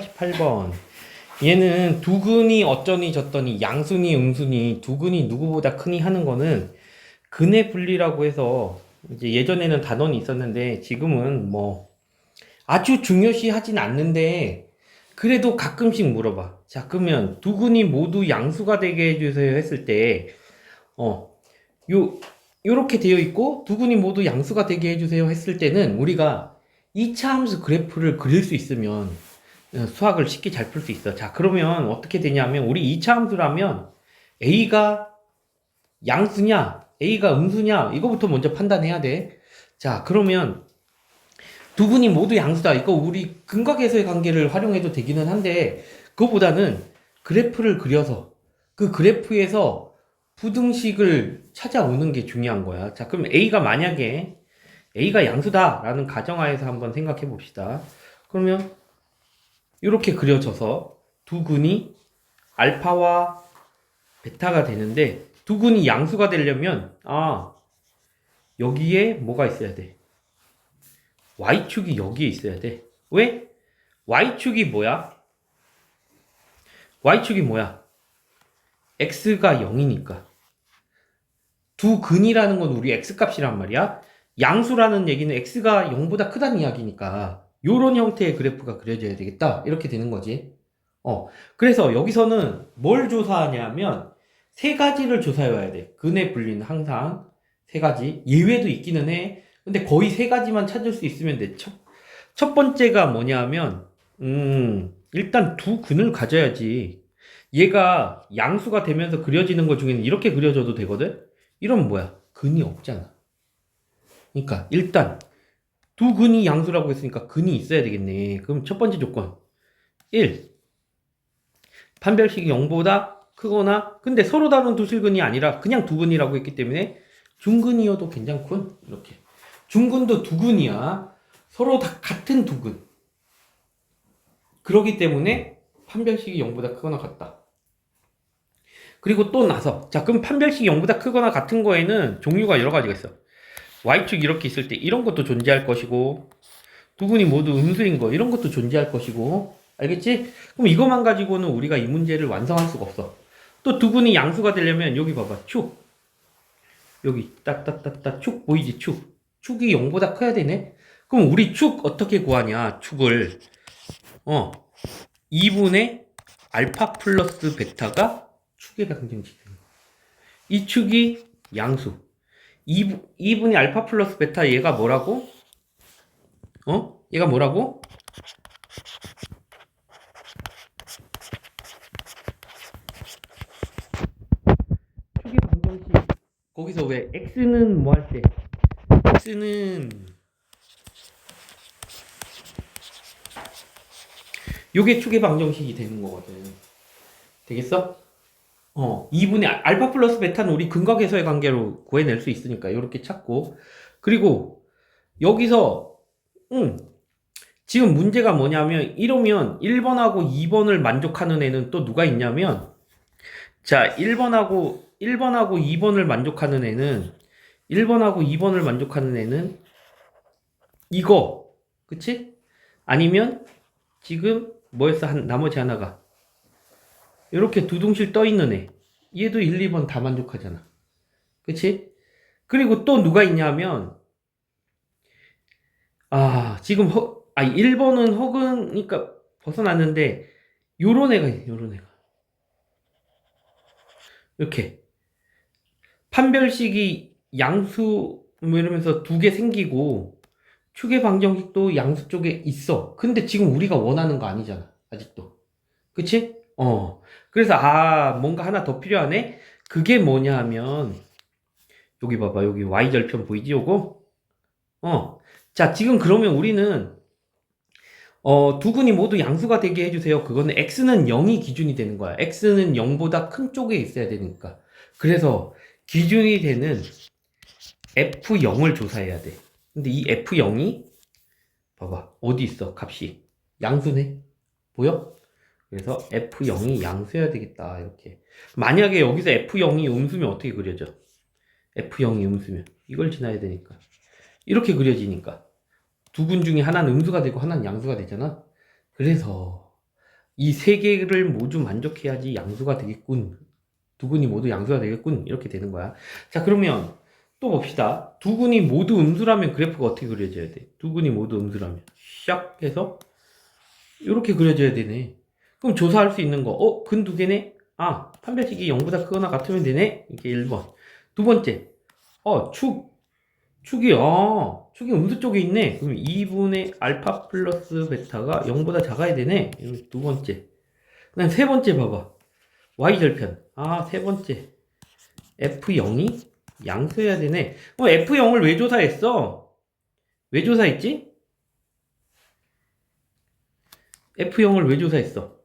388번. 얘는 두근이 어쩌니 저쩌니 양순이 음순이 두근이 누구보다 크니 하는 거는 근의 분리라고 해서 이제 예전에는 단원이 있었는데 지금은 뭐 아주 중요시 하진 않는데 그래도 가끔씩 물어봐. 자, 그러면 두근이 모두 양수가 되게 해주세요 했을 때, 어, 요, 요렇게 되어 있고 두근이 모두 양수가 되게 해주세요 했을 때는 우리가 2차 함수 그래프를 그릴 수 있으면 어, 수학을 쉽게 잘 풀 수 있어. 자, 그러면 어떻게 되냐면 우리 2차 함수라면 A가 양수냐, A가 음수냐, 이거부터 먼저 판단해야 돼. 자, 그러면 두 분이 모두 양수다. 이거 우리 근각에서의 관계를 활용해도 되기는 한데, 그거보다는 그래프를 그려서 그 그래프에서 부등식을 찾아오는 게 중요한 거야. 자, 그럼 A가 만약에 A가 양수다라는 가정하에서 한번 생각해 봅시다. 그러면 이렇게 그려져서 두 근이 알파와 베타가 되는데 두 근이 양수가 되려면 아 여기에 뭐가 있어야 돼? y축이 여기에 있어야 돼. 왜? y축이 뭐야? y축이 뭐야? x가 0이니까. 두 근이라는 건 우리 x값이란 말이야. 양수라는 얘기는 x가 0보다 크다는 이야기니까 요런 형태의 그래프가 그려져야 되겠다. 이렇게 되는 거지. 어. 그래서 여기서는 뭘 조사하냐면 세 가지를 조사해 와야 돼. 근의 분리는 항상 세 가지. 예외도 있기는 해. 근데 거의 세 가지만 찾을 수 있으면 돼. 첫, 첫 번째가 뭐냐면, 음, 일단 두 근을 가져야지. 얘가 양수가 되면서 그려지는 것 중에는 이렇게 그려져도 되거든? 이러면 뭐야? 근이 없잖아. 그러니까, 일단, 두 근이 양수라고 했으니까 근이 있어야 되겠네. 그럼 첫 번째 조건. 1. 판별식이 0보다 크거나, 근데 서로 다른 두 실근이 아니라 그냥 두 근이라고 했기 때문에 중근이어도 괜찮군. 이렇게. 중근도 두 근이야. 서로 다 같은 두 근. 그러기 때문에 판별식이 0보다 크거나 같다. 그리고 또 나서 자 그럼 판별식이 0보다 크거나 같은 거에는 종류가 여러 가지가 있어. Y축 이렇게 있을 때 이런 것도 존재할 것이고 두근이 모두 음수인 거 이런 것도 존재할 것이고 알겠지? 그럼 이것만 가지고는 우리가 이 문제를 완성할 수가 없어. 또 두근이 양수가 되려면 여기 봐봐 축 여기 딱딱딱딱 축 보이지 축 축이 0보다 커야 되네? 그럼 우리 축 어떻게 구하냐? 축을 어 2분의 알파 플러스 베타가 축의 방정식이야. 이 축이 양수. 2분, 2분의 알파 플러스 베타 얘가 뭐라고? 어? 얘가 뭐라고? 축의 방정식. 거기서 왜 x는 뭐 할 때? x는 요게 축의 방정식이 되는 거거든. 되겠어? 어, 2분의 알- 알파 플러스 베타는 우리 근각에서의 관계로 구해낼 수 있으니까 이렇게 찾고 그리고 여기서 음, 지금 문제가 뭐냐면 이러면 1번하고 2번을 만족하는 애는 또 누가 있냐면 자, 1번하고 1번하고 2번을 만족하는 애는 1번하고 2번을 만족하는 애는 이거. 그치? 아니면 지금 뭐였어? 한 나머지 하나가 이렇게 두둥실 떠 있는 애. 얘도 1, 2번 다 만족하잖아. 그치? 그리고 또 누가 있냐면 아, 지금 허, 아, 1번은 허그니까 벗어났는데 요런 애가 있네. 요런 애가. 이렇게 판별식이 양수 뭐 이러면서 두 개 생기고 축의 방정식도 양수 쪽에 있어. 근데 지금 우리가 원하는 거 아니잖아. 아직도. 그치? 어. 그래서 아, 뭔가 하나 더 필요하네. 그게 뭐냐 하면 여기 봐봐. 여기 y 절편 보이지? 요거? 어. 자, 지금 그러면 우리는 어, 두 근이 모두 양수가 되게 해주세요. 그거는 x는 0이 기준이 되는 거야. x는 0보다 큰 쪽에 있어야 되니까. 그래서 기준이 되는 F0을 조사해야 돼. 근데 이 F0이 봐봐 어디 있어 값이 양수네 보여? 그래서 F0이 양수여야 되겠다 이렇게 만약에 여기서 F0이 음수면 어떻게 그려져? F0이 음수면 이걸 지나야 되니까 이렇게 그려지니까 두근 중에 하나는 음수가 되고 하나는 양수가 되잖아 그래서 이 세 개를 모두 만족해야지 양수가 되겠군. 두근이 모두 양수가 되겠군. 이렇게 되는 거야. 자, 그러면 또 봅시다. 두근이 모두 음수라면 그래프가 어떻게 그려져야 돼? 두근이 모두 음수라면. 샥 해서 이렇게 그려져야 되네. 그럼 조사할 수 있는 거. 어, 근 두 개네? 아, 판별식이 0보다 크거나 같으면 되네? 이게 1번. 두 번째. 어, 축. 축이, 아, 축이 음수 쪽에 있네. 그럼 2분의 알파 플러스 베타가 0보다 작아야 되네. 두 번째. 그 다음 세 번째 봐봐. y절편. 아, 세 번째. f0이 양수해야 되네. 어, f0을 왜 조사했어? 왜 조사했지? f0을 왜 조사했어?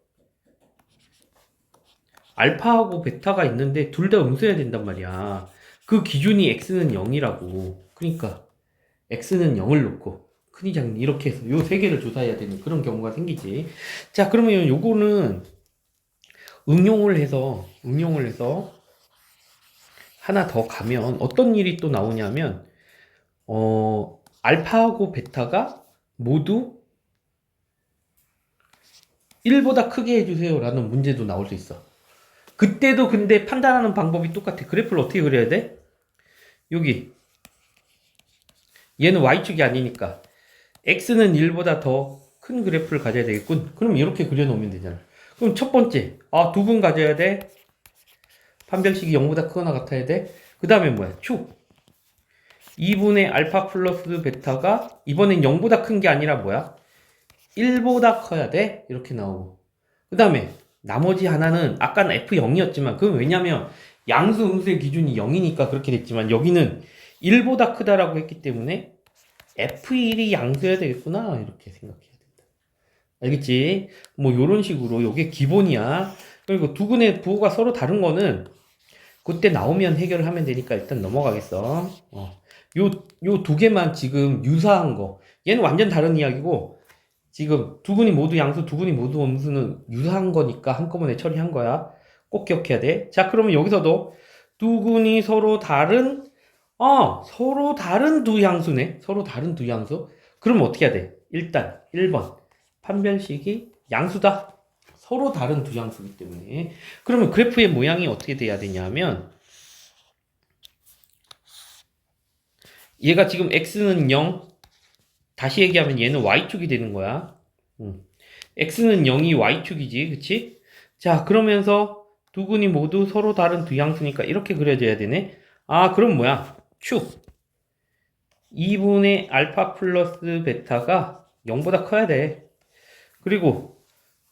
알파하고 베타가 있는데 둘 다 음수해야 된단 말이야. 그 기준이 x는 0이라고. 그러니까 x는 0을 놓고 작니 이렇게 해서 요 세 개를 조사해야 되는 그런 경우가 생기지. 자, 그러면 요거는 응용을 해서 응용을 해서 하나 더 가면 어떤 일이 또 나오냐면 어 알파하고 베타가 모두 1보다 크게 해주세요 라는 문제도 나올 수 있어. 그때도 근데 판단하는 방법이 똑같아. 그래프를 어떻게 그려야 돼? 여기 얘는 y축이 아니니까 x는 1보다 더 큰 그래프를 가져야 되겠군. 그럼 이렇게 그려놓으면 되잖아. 그럼 첫 번째, 아, 두 분 가져야 돼. 판별식이 0보다 크거나 같아야 돼. 그 다음에 뭐야? 축. 2분의 알파 플러스 베타가 이번엔 0보다 큰 게 아니라 뭐야? 1보다 커야 돼. 이렇게 나오고. 그 다음에 나머지 하나는 아까는 F0이었지만 그건 왜냐면 양수 음수의 기준이 0이니까 그렇게 됐지만 여기는 1보다 크다라고 했기 때문에 F1이 양수여야 되겠구나. 이렇게 생각해야 된다. 알겠지? 뭐 요런 식으로 요게 기본이야. 그리고 두 근의 부호가 서로 다른 거는 그때 나오면 해결을 하면 되니까 일단 넘어가겠어. 어. 요, 요 두 개만 지금 유사한 거. 얘는 완전 다른 이야기고, 지금 두 근이 모두 양수, 두 근이 모두 음수는 유사한 거니까 한꺼번에 처리한 거야. 꼭 기억해야 돼. 자, 그러면 여기서도 두 근이 서로 다른, 어, 서로 다른 두 양수네. 서로 다른 두 양수. 그럼 어떻게 해야 돼? 일단, 1번. 판별식이 양수다. 서로 다른 두 양수기 때문에. 그러면 그래프의 모양이 어떻게 돼야 되냐면, 얘가 지금 x는 0, 다시 얘기하면 얘는 y축이 되는 거야. 음. x는 0이 y축이지, 그치? 자, 그러면서 두 근이 모두 서로 다른 두 양수니까 이렇게 그려져야 되네. 아, 그럼 뭐야? 축. 2분의 알파 플러스 베타가 0보다 커야 돼. 그리고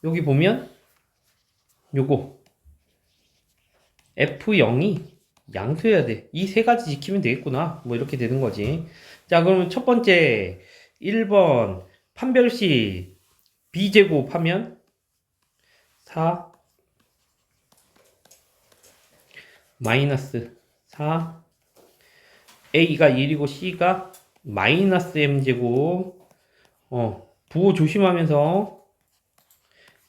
여기 보면 요거 F0이 양수해야 돼. 이 세 가지 지키면 되겠구나. 뭐 이렇게 되는 거지. 자, 그러면 첫 번째 1번 판별식 b제곱 하면 4 마이너스 4 a가 1이고 c가 마이너스 m제곱 어 부호 조심하면서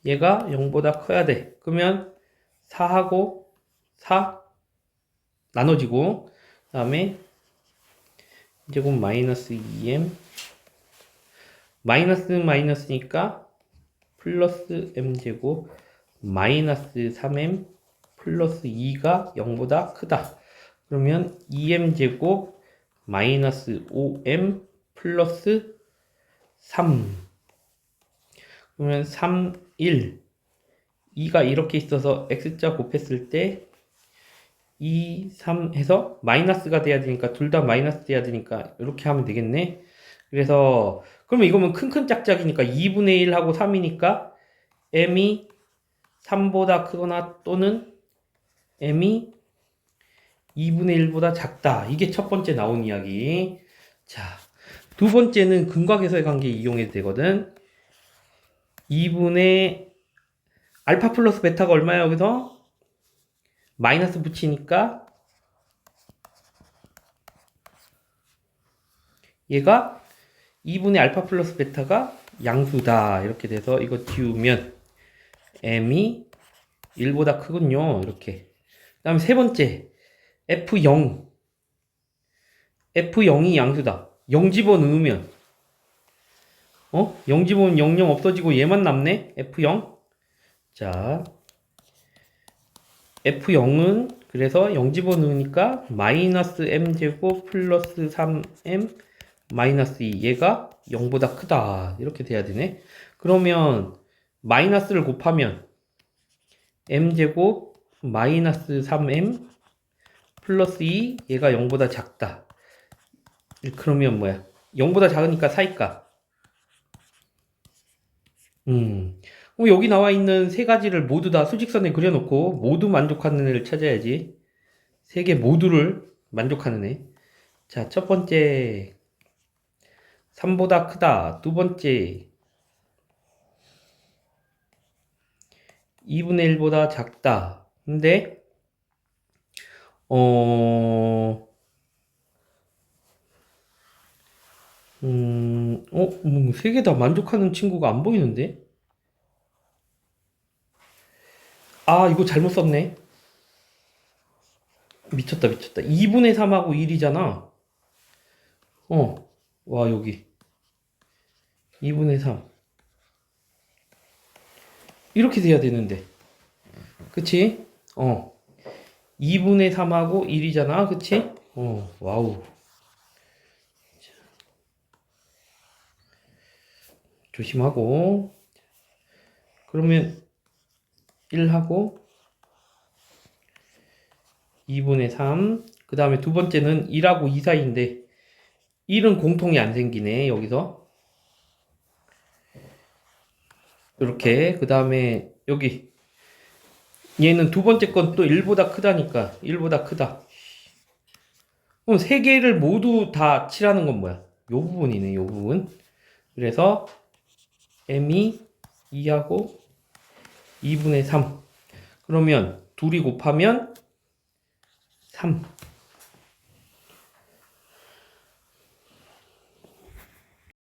얘가 0보다 커야 돼. 그러면 4하고 4 나눠지고 그 다음에 제곱 마이너스 2m 마이너스 마이너스니까 플러스 m제곱 마이너스 3m 플러스 2가 0보다 크다. 그러면 2m제곱 마이너스 5m 플러스 3 그러면 3, 1 2가 이렇게 있어서 x자 곱했을 때 2, 3 해서 마이너스가 돼야 되니까 둘 다 마이너스 돼야 되니까 이렇게 하면 되겠네. 그래서 그러면 이거면 큰큰 짝짝이니까 2분의 1하고 3이니까 m이 3보다 크거나 또는 m이 2분의 1보다 작다. 이게 첫 번째 나온 이야기. 자, 두 번째는 근각에서의 관계 이용해도 되거든. 2분의 알파 플러스 베타가 얼마야 여기서? 마이너스 붙이니까 얘가 2분의 알파 플러스 베타가 양수다. 이렇게 돼서 이거 지우면 m이 1보다 크군요. 이렇게. 그 다음에 세 번째 f0 f0이 양수다. 0 집어넣으면. 어? 0 집어넣으면 00 없어지고 얘만 남네? f0 자, F0은 그래서 0 집어넣으니까 마이너스 m제곱 플러스 3m 마이너스 2 얘가 0보다 크다 이렇게 돼야 되네 그러면 마이너스를 곱하면 m제곱 마이너스 3m 플러스 2 얘가 0보다 작다 그러면 뭐야 0보다 작으니까 사이값 음 그럼 여기 나와 있는 세 가지를 모두 다 수직선에 그려놓고 모두 만족하는 애를 찾아야지. 세 개 모두를 만족하는 애. 자, 첫 번째. 3보다 크다. 두 번째. 2분의 1보다 작다. 근데, 어, 음, 어, 뭐, 세 개 다 만족하는 친구가 안 보이는데? 아, 이거 잘못 썼네. 미쳤다, 미쳤다. 2분의 3하고 1이잖아. 어, 와, 여기. 2분의 3. 이렇게 돼야 되는데. 그치? 어. 2분의 3하고 1이잖아. 그치? 어, 와우. 조심하고. 그러면 1하고 2분의 3. 그 다음에 두 번째는 1하고 2 사이인데 1은 공통이 안 생기네. 여기서. 이렇게. 그 다음에 여기. 얘는 두 번째 건 또 1보다 크다니까. 1보다 크다. 그럼 세 개를 모두 다 칠하는 건 뭐야? 요 부분이네. 요 부분. 그래서 m이 2하고 2분의 3. 그러면 둘이 곱하면 3.